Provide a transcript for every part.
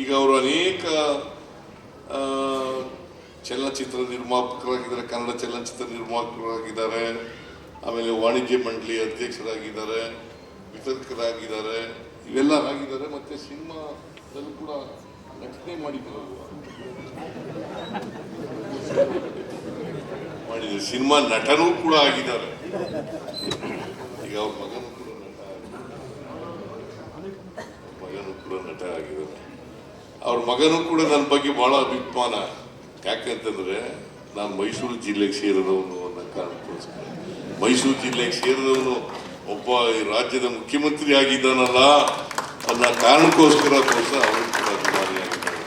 ಈಗ ಅವರು ಅನೇಕ ಚಲನಚಿತ್ರ ನಿರ್ಮಾಪಕರಾಗಿದ್ದಾರೆ, ಕನ್ನಡ ಚಲನಚಿತ್ರ ನಿರ್ಮಾಪಕರಾಗಿದ್ದಾರೆ, ಆಮೇಲೆ ವಾಣಿಜ್ಯ ಮಂಡಳಿ ಅಧ್ಯಕ್ಷರಾಗಿದ್ದಾರೆ, ವಿತರ್ಕರಾಗಿದ್ದಾರೆ, ಇವೆಲ್ಲ ಆಗಿದ್ದಾರೆ, ಮತ್ತೆ ಸಿನಿಮಾದಲ್ಲೂ ಕೂಡ ನಟನೆ ಮಾಡಿದ್ದಾರೆ ಮಾಡಿದ್ದಾರೆ. ಸಿನಿಮಾ ನಟನೂ ಕೂಡ ಆಗಿದ್ದಾರೆ. ಈಗ ಅವ್ರ ಮಗನೂ ಕೂಡ ನಟ. ಮಗನೂ ಕೂಡ ನಟ ಆಗಿದ್ದಾರೆ. ಅವ್ರ ಮಗನೂ ಕೂಡ ನನ್ನ ಬಗ್ಗೆ ಬಹಳ ಅಭಿಮಾನ. ಯಾಕಂತಂದ್ರೆ ನಾನು ಮೈಸೂರು ಜಿಲ್ಲೆಗೆ ಸೇರಿದವನು ಅನ್ನೋ ಕಾರಣಕ್ಕೋಸ್ಕರ. ಮೈಸೂರು ಜಿಲ್ಲೆಗೆ ಸೇರಿದವನು ಒಬ್ಬ ಈ ರಾಜ್ಯದ ಮುಖ್ಯಮಂತ್ರಿ ಆಗಿದ್ದಾನಲ್ಲ ಅನ್ನೋ ಕಾರಣಕ್ಕೋಸ್ಕರ ಕೋಸ ಅವರು ಕೂಡ ಅಭಿಮಾನಿ ಆಗಿದ್ದಾರೆ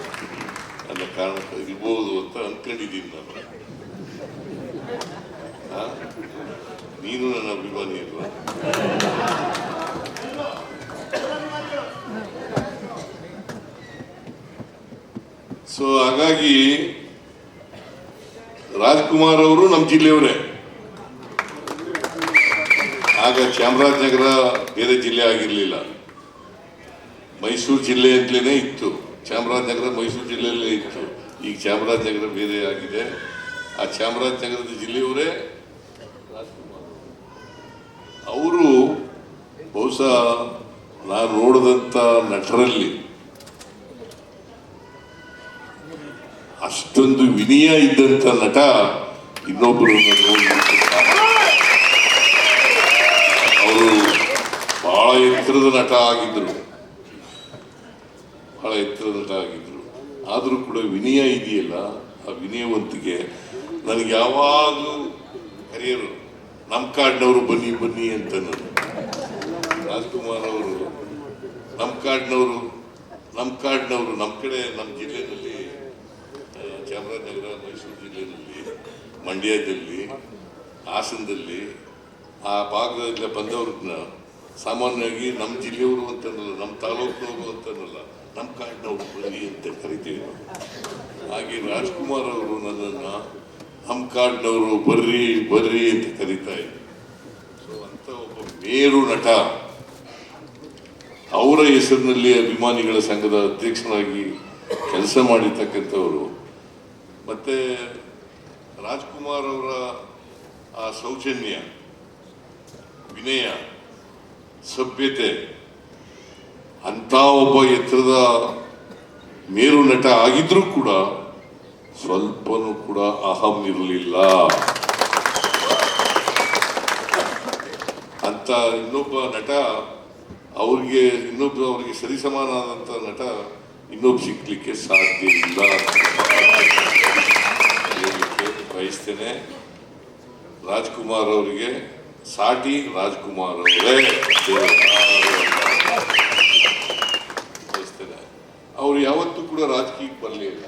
ಅನ್ನೋ ಕಾರಣಕ್ಕೆ ಇರ್ಬೋದು ಅಂತ ಅನ್ಕೊಂಡಿದ್ದೀನಿ ನಾನು? ನೀನು ನನ್ನ ಅಭಿಮಾನಿ ಅಲ್ವಾ? ಸೊ ಹಾಗಾಗಿ ರಾಜ್ಕುಮಾರ್ ಅವರು ನಮ್ಮ ಜಿಲ್ಲೆಯವರೇ. ಆಗ ಚಾಮರಾಜನಗರ ಬೇರೆ ಜಿಲ್ಲೆ ಆಗಿರಲಿಲ್ಲ. ಮೈಸೂರು ಜಿಲ್ಲೆ ಅಂತಲೇ ಇತ್ತು. ಚಾಮರಾಜನಗರ ಮೈಸೂರು ಜಿಲ್ಲೆಯಲ್ಲೇ ಇತ್ತು. ಈಗ ಚಾಮರಾಜನಗರ ಬೇರೆ ಆಗಿದೆ. ಆ ಚಾಮರಾಜನಗರದ ಜಿಲ್ಲೆಯವರೇ ಅವರು ಬಹುಶಃ ನಾನು ನೋಡಿದಂಥ ನಟರಲ್ಲಿ ಅಷ್ಟೊಂದು ವಿನಯ ಇದ್ದಂಥ ನಟ ಇನ್ನೊಬ್ಬರು ಅವರು ಬಹಳ ಎತ್ತರದ ನಟ ಆಗಿದ್ರು. ಬಹಳ ಎತ್ತರದ ನಟ ಆಗಿದ್ರು. ಆದರೂ ಕೂಡ ವಿನಯ ಇದೆಯಲ್ಲ, ಆ ವಿನಯವಂತಿಗೆ ನನಗೆ ಯಾವಾಗಲೂ ಕರೆಯರು ನಮ್ಮ ಕಾಡಿನವರು ಬನ್ನಿ ಬನ್ನಿ ಅಂತ ನಾನು ರಾಜ್ಕುಮಾರ್ ಅವರು ನಮ್ಮ ಕಾಡಿನವರು ನಮ್ಮ ಕಾಡಿನವರು ನಮ್ಮ ಕಡೆ ನಮ್ಮ ಜಿಲ್ಲೆಯಲ್ಲಿ ಚಾಮರಾಜನಗರ ಮೈಸೂರು ಜಿಲ್ಲೆಯಲ್ಲಿ, ಮಂಡ್ಯದಲ್ಲಿ, ಹಾಸನದಲ್ಲಿ, ಆ ಭಾಗದಿಂದ ಬಂದವ್ರನ್ನ ಸಾಮಾನ್ಯವಾಗಿ ನಮ್ಮ ಜಿಲ್ಲೆಯವರು ಅಂತನಲ್ಲ ನಮ್ಮ ತಾಲೂಕಿನವರು ಅಂತನಲ್ಲ ನಮ್ಮ ಕಾಡಿನವರು ಬನ್ನಿ ಅಂತ ಕರಿತೀವಿ ನಾವು. ಹಾಗೆ ರಾಜ್ಕುಮಾರ್ ಅವರು ನನ್ನನ್ನು ನಮ್ಮ ಕಾಡಿನವರು ಬರ್ರಿ ಬರ್ರಿ ಅಂತ ಕರೀತಾ ಇದ್ರು. ಸೊ ಅಂತ ಒಬ್ಬ ಮೇರು ನಟ, ಅವರ ಹೆಸರಿನಲ್ಲಿ ಅಭಿಮಾನಿಗಳ ಸಂಘದ ಅಧ್ಯಕ್ಷರಾಗಿ ಕೆಲಸ ಮಾಡಿರ್ತಕ್ಕಂಥವರು ಮತ್ತೆ ರಾಜ್ಕುಮಾರ್ ಅವರ ಆ ಸೌಜನ್ಯ, ವಿನಯ, ಸಭ್ಯತೆ ಅಂತ ಒಬ್ಬ ಎತ್ತರದ ಮೇರು ನಟ ಆಗಿದ್ರೂ ಕೂಡ ಸ್ವಲ್ಪನೂ ಕೂಡ ಅಹಂ ಇರಲಿಲ್ಲ. ಅಂತ ಇನ್ನೊಬ್ಬ ನಟ, ಅವ್ರಿಗೆ ಇನ್ನೊಬ್ಬ ಅವರಿಗೆ ಸರಿಸಮಾನಾದಂಥ ನಟ ಇನ್ನೊಬ್ಬ ಸಿಗ್ಲಿಕ್ಕೆ ಸಾಧ್ಯ ಇಲ್ಲ. ಬಯಸ್ತೇನೆ. ರಾಜ್ಕುಮಾರ್ ಅವರಿಗೆ ಸಾಟಿ ರಾಜ್ಕುಮಾರ್ ಅವರೇ. ಬಯಸ್ತೇನೆ. ಅವರು ಯಾವತ್ತೂ ಕೂಡ ರಾಜಕೀಯಕ್ಕೆ ಬರಲಿಲ್ಲ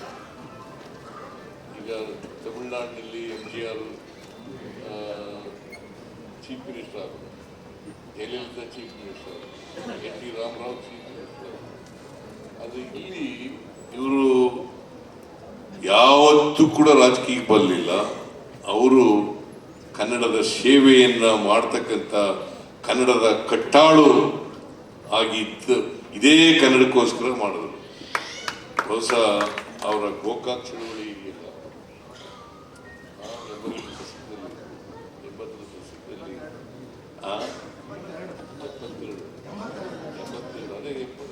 ಈಗ ತಮಿಳುನಾಡಿನಲ್ಲಿ M G R chief minister ಆದರು. Jayalalithaa chief minister N T Rama Rao chief minister ಅದು ಇಲ್ಲಿ ಇವರು ಯಾವತ್ತೂ ಕೂಡ ರಾಜಕೀಯಕ್ಕೆ ಬರಲಿಲ್ಲ. ಅವರು ಕನ್ನಡದ ಸೇವೆಯನ್ನು ಮಾಡ್ತಕ್ಕಂಥ ಕನ್ನಡದ ಕಟ್ಟಾಳು ಆಗಿತ್ತು ಇದೇ ಕನ್ನಡಕ್ಕೋಸ್ಕರ ಮಾಡಿದ್ರು. ಬಹುಶಃ ಅವರ ಗೋಕಾಕ್ ಇಲ್ಲ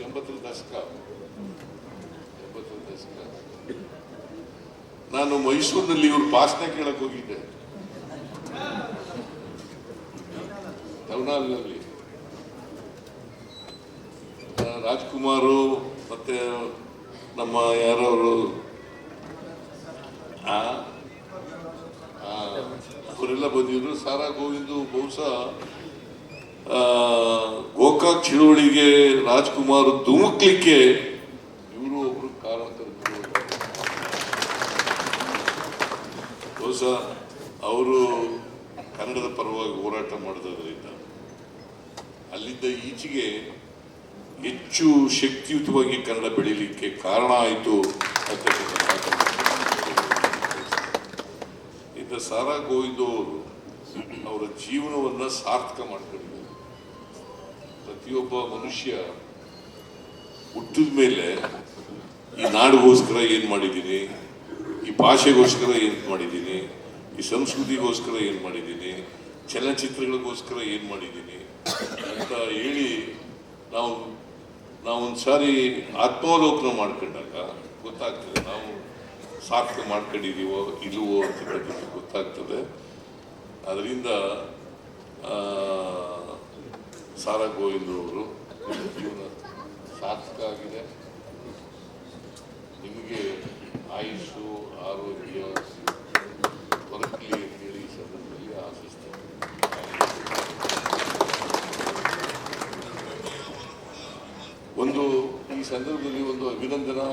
ಎಂಬತ್ತರ ದಶಕ ಎಂಬತ್ತರ ದಶಕ. ನಾನು ಮೈಸೂರಿನಲ್ಲಿ ಇವ್ರ ಭಾಷಣ ಕೇಳಕ್ ಹೋಗಿದ್ದೆ. ಟೌನಲ್ಲಿ ರಾಜ್ಕುಮಾರು ಮತ್ತೆ ನಮ್ಮ ಯಾರವರು? ಅವರೆಲ್ಲ ಬಂದಿದ್ರು. ಸಾರಾ ಗೋವಿಂದು ಬಹುಶಃ ಗೋಕಾಕ್ ಚಳುವಳಿಗೆ ರಾಜ್ಕುಮಾರ್ ಧುಮುಕ್ಲಿಕ್ಕೆ ಬಹುಶಃ ಅವರು ಕನ್ನಡದ ಪರವಾಗಿ ಹೋರಾಟ ಮಾಡೋದ್ರಿಂದ ಅಲ್ಲಿಂದ ಈಚೆಗೆ ಹೆಚ್ಚು ಶಕ್ತಿಯುತವಾಗಿ ಕನ್ನಡ ಬೆಳೀಲಿಕ್ಕೆ ಕಾರಣ ಆಯಿತು ಇದ್ದ ಸಾರಾ ಗೋವಿಂದ ಅವರು ಅವರ ಜೀವನವನ್ನ ಸಾರ್ಥಕ ಮಾಡ್ಕೊಂಡಿದ್ದಾರೆ. ಪ್ರತಿಯೊಬ್ಬ ಮನುಷ್ಯ ಹುಟ್ಟಿದ ಮೇಲೆ ಈ ನಾಡಿಗೋಸ್ಕರ ಏನು ಮಾಡಿದ್ದೀನಿ? ಭಾಷೆಗೋಸ್ಕರ ಏನು ಮಾಡಿದ್ದೀನಿ? ಈ ಸಂಸ್ಕೃತಿಗೋಸ್ಕರ ಏನು ಮಾಡಿದ್ದೀನಿ? ಚಲನಚಿತ್ರಗಳಿಗೋಸ್ಕರ ಏನು ಮಾಡಿದ್ದೀನಿ? ಅಂತ ಹೇಳಿ ನಾವು ನಾವು ಒಂದು ಸಾರಿ ಆತ್ಮಾವಲೋಕನ ಮಾಡ್ಕೊಂಡಾಗ ಗೊತ್ತಾಗ್ತದೆ ನಾವು ಸಾರ್ಥಕ ಮಾಡ್ಕೊಂಡಿದ್ದೀವೋ ಇಲ್ಲವೋ ಅಂತ ಗೊತ್ತಾಗ್ತದೆ. ಅದರಿಂದ ಸಾರಾ ಗೋವಿಂದ್ ಅವರು ಜೀವನ ಸಾರ್ಥಕ ಆಗಿದೆ. ನಿಮಗೆ ಆಯುಷು ಆರೋಗ್ಯ ಬರಕಲಿ ಅಂತೇಳಿ ಸಂದರ್ಭದಲ್ಲಿ ಆಶಿಸ್ತೇನೆ ಒಂದು ಈ ಸಂದರ್ಭದಲ್ಲಿ ಒಂದು ಅಭಿನಂದನಾ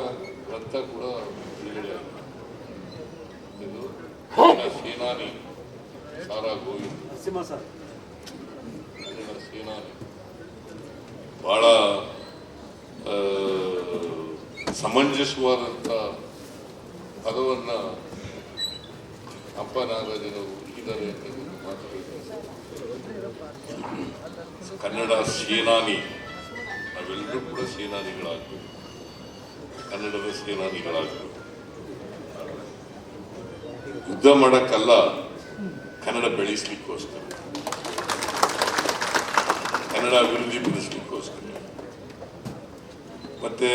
ಗ್ರಂಥ ಕೂಡ ಬಿಡುಗಡೆ ಇದು ಸೇನಾನಿ ಸಾರಾ ಗೋವಿಂದ್. ಸೇನಾನಿ. ಬಹಳ ಸಮಂಜಸವಾದಂಥ ಪದವನ್ನ ಅಪ್ಪ ನಾಗರಾಜನವರು ಇದ್ದಾರೆ ಕನ್ನಡ ಸೇನಾನಿ, ನಾವೆಲ್ಲರೂ ಕೂಡ ಸೇನಾನಿಗಳಾಗಬೇಕು. ಕನ್ನಡದ ಸೇನಾನಿಗಳಾಗಬೇಕು. ಯುದ್ಧ ಮಾಡಕ್ಕಲ್ಲ, ಕನ್ನಡ ಬೆಳೆಸಲಿಕ್ಕೋಸ್ಕರ. ಕನ್ನಡ ಅಭಿವೃದ್ಧಿ ಪಡಿಸ್ಲಿಕ್ಕೋಸ್ಕರ ಮತ್ತೆ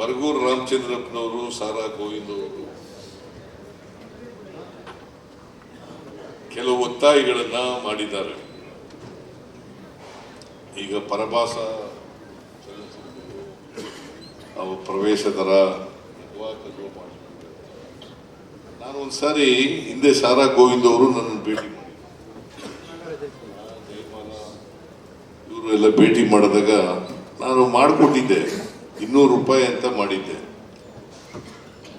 ಬರಗೂರು ರಾಮಚಂದ್ರಪ್ಪನವರು ಸಾರಾ ಗೋವಿಂದ್ ಅವರು. ಕೆಲವು ಒತ್ತಾಯಗಳನ್ನ ಮಾಡಿದ್ದಾರೆ. ಈಗ ಪರಭಾಸ ಅವ ಪ್ರವೇಶ ದರ. ನಾನು ಒಂದ್ಸಾರಿ ಹಿಂದೆ ಸಾರಾ ಗೋವಿಂದ್ ಅವರು ನನ್ನ ಭೇಟಿ ಮಾಡಿದ್ರು. ಇವರು ಎಲ್ಲ ಭೇಟಿ ಮಾಡಿದಾಗ ನಾನು ಮಾಡಿಕೊಟ್ಟಿದ್ದೆ. ಇನ್ನೂರು ರೂಪಾಯಿ ಅಂತ ಮಾಡಿದ್ದೆ.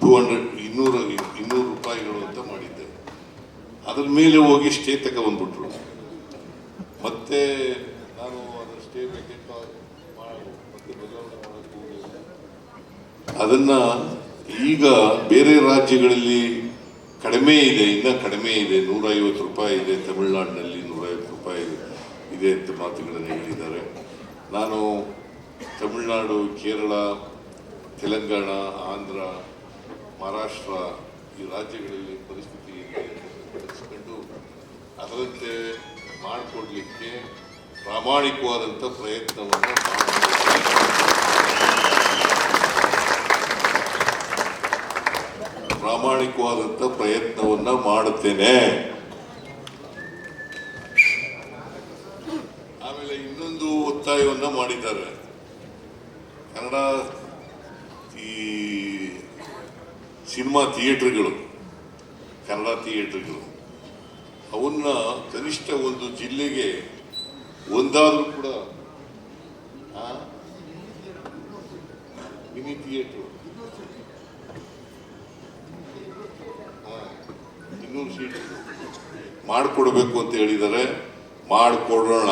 ಟೂ ಹಂಡ್ರೆಡ್ ಇನ್ನೂರು ಇನ್ನೂರು ರೂಪಾಯಿಗಳು ಅಂತ ಮಾಡಿದ್ದೆ. ಅದ್ರ ಮೇಲೆ ಹೋಗಿ ಸ್ಟೇ ತಗೊಂಡ್ಬಿಟ್ರು ಮತ್ತೆ ನಾನು ಅದರ ಸ್ಟೇ ವೇಕೆಂಟ್ ಮತ್ತೆ. ಅದನ್ನ ಈಗ ಬೇರೆ ರಾಜ್ಯಗಳಲ್ಲಿ ಕಡಿಮೆ ಇದೆ, ಇನ್ನ ಕಡಿಮೆ ಇದೆ. ನೂರ ಐವತ್ತು ರೂಪಾಯಿ ಇದೆ ತಮಿಳ್ನಾಡಿನಲ್ಲಿ, ನೂರೈವತ್ತು ರೂಪಾಯಿ ಇದೆ ಅಂತ ಮಾತುಗಳನ್ನು ಹೇಳಿದ್ದಾರೆ. ನಾನು ತಮಿಳುನಾಡು, ಕೇರಳ, ತೆಲಂಗಾಣ, ಆಂಧ್ರ, ಮಹಾರಾಷ್ಟ್ರ ಈ ರಾಜ್ಯಗಳಲ್ಲಿ ಪರಿಸ್ಥಿತಿ ತಿಳಿಸ್ಕೊಂಡು ಅದರಂತೆ ಮಾಡಿಕೊಡ್ಲಿಕ್ಕೆ ಪ್ರಾಮಾಣಿಕವಾದಂಥ ಪ್ರಯತ್ನವನ್ನು ಪ್ರಾಮಾಣಿಕವಾದಂಥ ಪ್ರಯತ್ನವನ್ನು ಮಾಡುತ್ತೇನೆ. ಆಮೇಲೆ ಇನ್ನೊಂದು ಒತ್ತಾಯವನ್ನು ಮಾಡಿದ್ದಾರೆ. ಕನ್ನಡ ಈ ಸಿನಿಮಾ ಥಿಯೇಟರ್ಗಳು, ಕನ್ನಡ ಥಿಯೇಟರ್ಗಳು, ಅವನ್ನ ಕನಿಷ್ಠ ಒಂದು ಜಿಲ್ಲೆಗೆ ಒಂದಾದರೂ ಕೂಡ ಮಿನಿ ಥಿಯೇಟರ್ ಇನ್ನೂರು ಸೀಟ್ ಮಾಡಿಕೊಡ್ಬೇಕು ಅಂತ ಹೇಳಿದ್ದಾರೆ. ಮಾಡಿಕೊಡೋಣ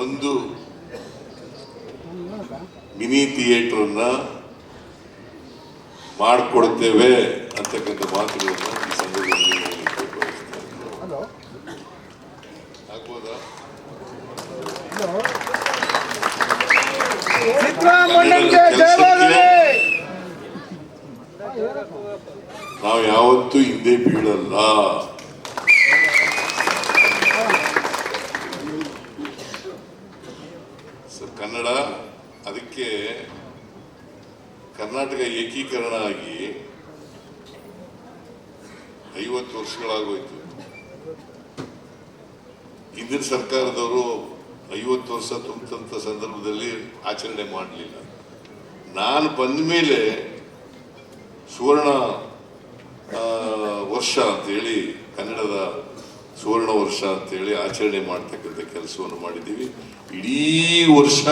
ಒಂದು ಮಿನಿ ಥಿಯೇಟರ್ನ ಮಾಡಿಕೊಡ್ತೇವೆ ಅಂತಕ್ಕಂಥ ಮಾತುಗಳನ್ನು ಈ ಸಂದರ್ಭದಲ್ಲಿ ನಾವು ಯಾವತ್ತೂ ಹಿಂದೆ ಬೀಳಲ್ಲ ಸ- ಕನ್ನಡ ಅದಕ್ಕೆ ಕರ್ನಾಟಕ ಏಕೀಕರಣ ಆಗಿ ಐವತ್ತು ವರ್ಷಗಳಾಗೋಯ್ತು. ಹಿಂದಿನ ಸರ್ಕಾರದವರು ಐವತ್ತು ವರ್ಷ ತುಂಬಿದಂಥ ಸಂದರ್ಭದಲ್ಲಿ ಆಚರಣೆ ಮಾಡಲಿಲ್ಲ. ನಾನು ಬಂದ ಮೇಲೆ ಸುವರ್ಣ ವರ್ಷ ಅಂತೇಳಿ, ಕನ್ನಡದ ಸುವರ್ಣ ವರ್ಷ ಅಂತೇಳಿ ಆಚರಣೆ ಮಾಡ್ತಕ್ಕಂಥ ಕೆಲಸವನ್ನು ಮಾಡಿದ್ದೀವಿ. ಇಡೀ ವರ್ಷ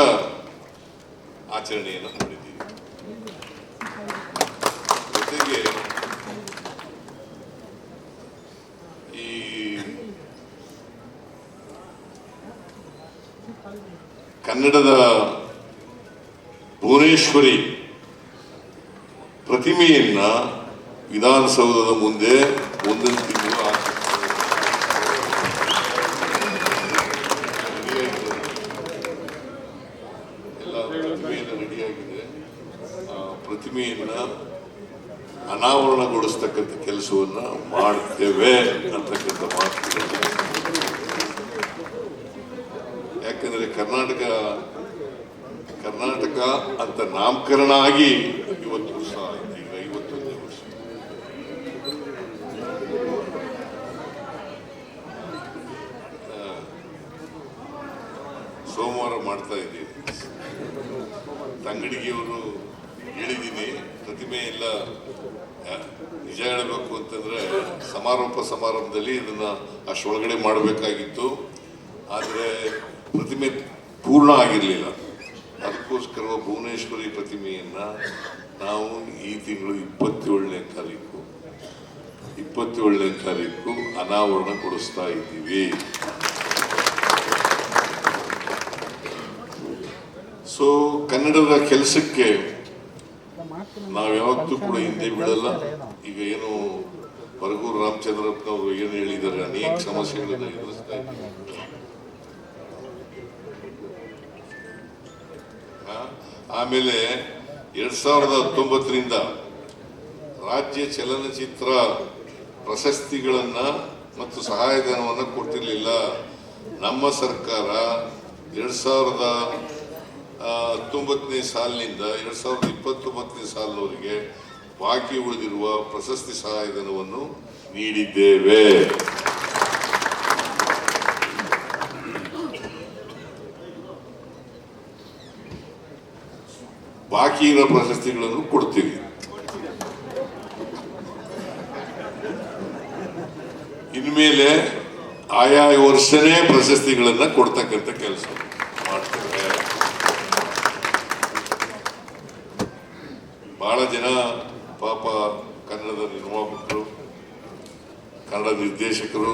ಆಚರಣೆಯನ್ನು ಮಾಡಿದ್ದೀವಿ. ಜೊತೆಗೆ ಈ ಕನ್ನಡದ ಭುವನೇಶ್ವರಿ ಪ್ರತಿಮೆಯನ್ನ ವಿಧಾನಸೌಧದ ಮುಂದೆ ಒಂದೊಂದು ತಿಂಗಳು ಆಚರಿಸ್ತಾರೆ. ಪ್ರತಿಮೆಯನ್ನ ಅನಾವರಣಗೊಳಿಸ್ತಕ್ಕಂಥ ಕೆಲಸವನ್ನ ಮಾಡ್ತೇವೆ ಅಂತಕ್ಕಂಥ ಮಾತು. ಯಾಕಂದ್ರೆ ಕರ್ನಾಟಕ ಕರ್ನಾಟಕ ಅಂತ ನಾಮಕರಣ ಆಗಿ ಇವತ್ತು ವರ್ಷ ಆಯ್ತು, ಈಗ ಐವತ್ತೊಂದನೇ ವರ್ಷ. ಸೋಮವಾರ ಮಾಡ್ತಾ ಇದ್ದೀವಿ ತಂಗಡಿಗೆಯವರು ಹೇಳಿದ್ದೀನಿ, ಪ್ರತಿಮೆ ಎಲ್ಲ ನಿಜ ಹೇಳಬೇಕು ಅಂತಂದ್ರೆ ಸಮಾರೋಪ ಸಮಾರಂಭದಲ್ಲಿ ಇದನ್ನ ಅಷ್ಟೊಳಗಡೆ ಮಾಡಬೇಕಾಗಿತ್ತು. ಆದರೆ ಪ್ರತಿಮೆ ಪೂರ್ಣ ಆಗಿರಲಿಲ್ಲ. ಅದಕ್ಕೋಸ್ಕರ ಭುವನೇಶ್ವರಿ ಪ್ರತಿಮೆಯನ್ನು ನಾವು ಈ ತಿಂಗಳು ಇಪ್ಪತ್ತೇಳನೇ ತಾರೀಕು ಇಪ್ಪತ್ತೇಳನೇ ತಾರೀಕು ಅನಾವರಣಗೊಳಿಸ್ತಾ ಇದ್ದೀವಿ. ಸೊ ಕನ್ನಡದ ಕೆಲಸಕ್ಕೆ ನಾವು ಯಾವತ್ತೂ ಕೂಡ ಹಿಂದೆ ಬಿಡಲ್ಲ. ಈಗ ಏನು ಬರಗೂರು ರಾಮಚಂದ್ರಪ್ಪ ಅವರು ಏನು ಹೇಳಿದ್ದಾರೆ, ಅನೇಕ ಸಮಸ್ಯೆಗಳನ್ನು ಎದುರಿಸ್ತಾ ಆಮೇಲೆ ಎರಡ್ ಸಾವಿರದ ಹತ್ತೊಂಬತ್ತರಿಂದ ರಾಜ್ಯ ಚಲನಚಿತ್ರ ಪ್ರಶಸ್ತಿಗಳನ್ನ ಮತ್ತು ಸಹಾಯಧನವನ್ನು ಕೊಟ್ಟಿರಲಿಲ್ಲ ನಮ್ಮ ಸರ್ಕಾರ ಎರಡ್ ಸಾವಿರದ ಹತ್ತೊಂಬತ್ತನೇ ಸಾಲಿನಿಂದ ಎರಡ್ ಸಾವಿರದ ಇಪ್ಪತ್ತೊಂಬತ್ತನೇ ಸಾಲಿನವರಿಗೆ ಬಾಕಿ ಉಳಿದಿರುವ ಪ್ರಶಸ್ತಿ ಸಹಾಯಧನವನ್ನು ನೀಡಿದ್ದೇವೆ. ಬಾಕಿ ಇರೋ ಪ್ರಶಸ್ತಿಗಳನ್ನು ಕೊಡ್ತೀವಿ. ಇನ್ಮೇಲೆ ಆಯಾ ವರ್ಷನೇ ಪ್ರಶಸ್ತಿಗಳನ್ನ ಕೊಡ್ತಕ್ಕಂಥ ಕೆಲಸ ಮಾಡ್ತೇವೆ ಬಹಳ ಜನ ಪಾಪ ಕನ್ನಡದ ನಿರ್ಮಾಪಕರು ಕನ್ನಡ ನಿರ್ದೇಶಕರು,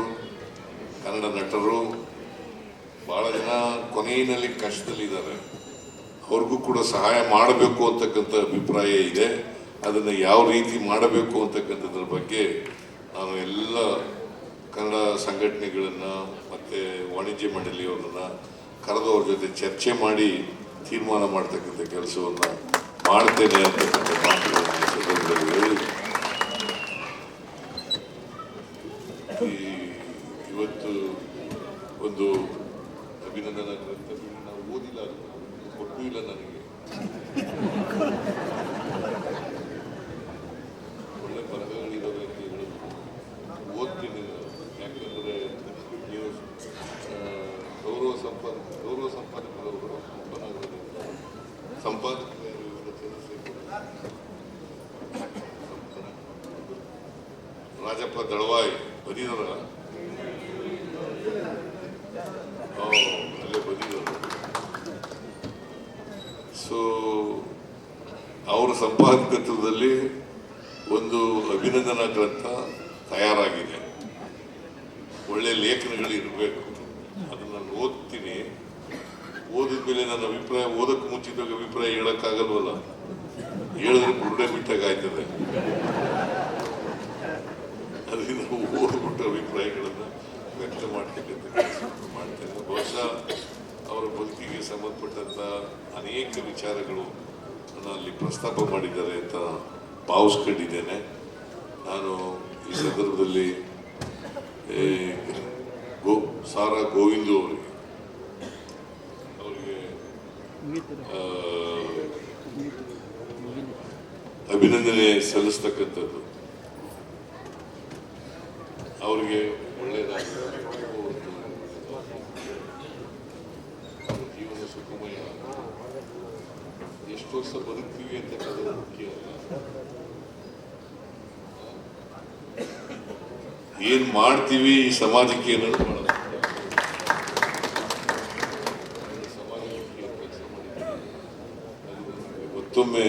ಕನ್ನಡ ನಟರು, ಬಹಳ ಜನ ಕೊನೆಯಲ್ಲಿ ಕಷ್ಟದಲ್ಲಿದ್ದಾರೆ. ಅವ್ರಿಗೂ ಕೂಡ ಸಹಾಯ ಮಾಡಬೇಕು ಅಂತಕ್ಕಂಥ ಅಭಿಪ್ರಾಯ ಇದೆ. ಅದನ್ನು ಯಾವ ರೀತಿ ಮಾಡಬೇಕು ಅಂತಕ್ಕಂಥದ್ರ ಬಗ್ಗೆ ನಾನು ಎಲ್ಲ ಕನ್ನಡ ಸಂಘಟನೆಗಳನ್ನು ಮತ್ತು ವಾಣಿಜ್ಯ ಮಂಡಳಿಯವರನ್ನು ಕರೆದವ್ರ ಜೊತೆ ಚರ್ಚೆ ಮಾಡಿ ತೀರ್ಮಾನ ಮಾಡ್ತಕ್ಕಂಥ ಕೆಲಸವನ್ನು ಮಾಡ್ತೇನೆ ಅಂತಕ್ಕಂಥ ಹೇಳಿ ಈ ಇವತ್ತು ಒಂದು ಅಭಿನಂದನಾ ನಾವು ಓದಿಲ್ಲ ಕೊಟ್ಟು ಇಲ್ಲ ನನಗೆ. ಒಳ್ಳೆ ಅಂತ ಹೇಳಿದ್ರು ಓದ್ತೀನಿ. ಯಾಕಂದ್ರೆ ನೀವು ಗೌರವ ಸಂಪಾದ, ಗೌರವ ಸಂಪಾದಕರವರು ಸಂಪಾದಕರು ರಾಜಪ್ಪ ದಳವಾಯಿ. ಬದಿದರ ಅಲ್ಲೇ ಬದಿದರು ಸೊ ಅವರ ಸಂಪಾದಕತ್ವದಲ್ಲಿ ಒಂದು ಅಭಿನಂದನಾ ಗ್ರಂಥ ತಯಾರಾಗಿದೆ. ಒಳ್ಳೆ ಲೇಖನಗಳು ಇರಬೇಕು ಅದನ್ನು ನಾನು ಓದ್ತೀನಿ. ಓದಿದ ಮೇಲೆ ನನ್ನ ಅಭಿಪ್ರಾಯ ಓದಕ್ಕೆ ಮುಂಚಿದಾಗ ಅಭಿಪ್ರಾಯ ಹೇಳಕ್ಕಾಗಲ್ವಲ್ಲ? ಹೇಳಿದ್ರೆ ಬುರುಡೆ ಬಿಟ್ಟಾಗ ಮಾಡ್ತೇನೆ ಬಹುಶಃ ಅವರ ಬದುಕಿಗೆ ಸಂಬಂಧಪಟ್ಟಂತಹ ಅನೇಕ ವಿಚಾರಗಳು ಅಲ್ಲಿ ಪ್ರಸ್ತಾಪ ಮಾಡಿದ್ದಾರೆ ಅಂತ ಭಾವಿಸ್ಕೊಂಡಿದ್ದೇನೆ ನಾನು ಈ ಸಂದರ್ಭದಲ್ಲಿ ಗೋ ಸಾರಾ ಗೋವಿಂದು ಅವರಿಗೆ ಅವರಿಗೆ ಅಭಿನಂದನೆ ಸಲ್ಲಿಸ್ತಕ್ಕಂಥದ್ದು ಅವರಿಗೆ ಒಳ್ಳೆಯದಾಗಲಿ ಅವ್ರ ಜೀವನ ಸುಖಮಯ ಎಷ್ಟು ವರ್ಷ ಬದುಕ್ತೀವಿ ಅಂತಕ್ಕಂಥದ್ದು ಮುಖ್ಯ ಅಲ್ಲ ಏನ್ ಮಾಡ್ತೀವಿ ಈ ಸಮಾಜಕ್ಕೆ ಅನ್ನೋದು. ಅದು ಮತ್ತೊಮ್ಮೆ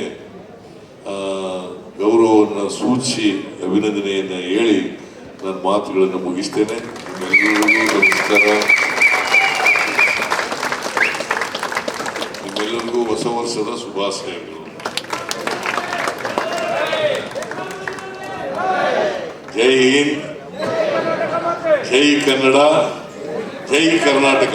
ಗೌರವವನ್ನು ಸೂಚಿಸಿ, ಅಭಿನಂದನೆಯನ್ನ ಹೇಳಿ ನನ್ನ ಮಾತುಗಳನ್ನು ಮುಗಿಸ್ತೇನೆ. ನಿಮ್ಮೆಲ್ಲರಿಗೂ ನಮಸ್ಕಾರ. ನಿಮ್ಮೆಲ್ಲರಿಗೂ ಹೊಸ ವರ್ಷದ ಶುಭಾಶಯಗಳು. ಜೈ ಹಿಂದ್. ಜೈ ಕನ್ನಡ ಜೈ ಕರ್ನಾಟಕ.